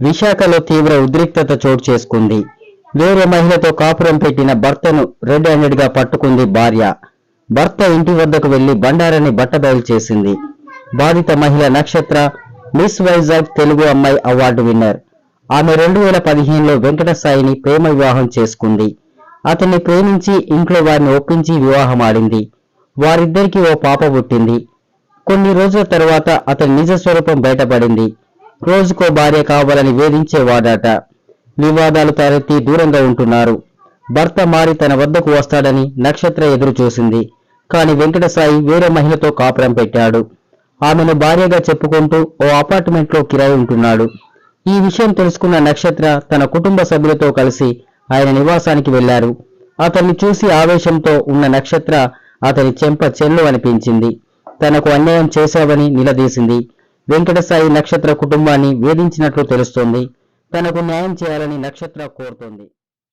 విశాఖలో తీవ్ర ఉద్రిక్తత చోటు చేసుకుంది. వేరే మహిళతో కాపురం పెట్టిన భర్తను రెడ్ హ్యాండెడ్గా పట్టుకుంది భార్య. భర్త ఇంటి వద్దకు వెళ్ళి బండారాన్ని బట్టబయలు చేసింది. బాధిత మహిళ నక్షత్ర మిస్ వైజాగ్ తెలుగు అమ్మాయి అవార్డు విన్నర్. ఆమె రెండు వేల పదిహేనులో వెంకట సాయిని ప్రేమ వివాహం చేసుకుంది. అతన్ని ప్రేమించి ఇంట్లో వారిని ఒప్పించి వివాహం ఆడింది. వారిద్దరికీ ఓ పాప పుట్టింది. కొన్ని రోజుల తర్వాత అతని నిజ స్వరూపం బయటపడింది. రోజుకో భార్య కావాలని వేధించేవాడట. వివాదాలు తలెత్తి దూరంగా ఉంటున్నారు. భర్త మారి తన వద్దకు వస్తాడని నక్షత్ర ఎదురు చూసింది. కాని వెంకటసాయి వేరే మహిళతో కాపురం పెట్టాడు. ఆమెను భార్యగా చెప్పుకుంటూ ఓ అపార్ట్మెంట్లో కిరాయి ఉంటున్నాడు. ఈ విషయం తెలుసుకున్న నక్షత్ర తన కుటుంబ సభ్యులతో కలిసి ఆయన నివాసానికి వెళ్ళారు అతన్ని చూసి ఆవేశంతో ఉన్న నక్షత్ర అతని చెంప చెల్లు అనిపించింది. తనకు అన్యాయం చేశావని నిలదీసింది. వెంకటసాయి నక్షత్ర కుటుంబాన్ని వేధించినట్లు తెలుస్తోంది. తనకు న్యాయం చేయాలని నక్షత్ర కోరుతోంది.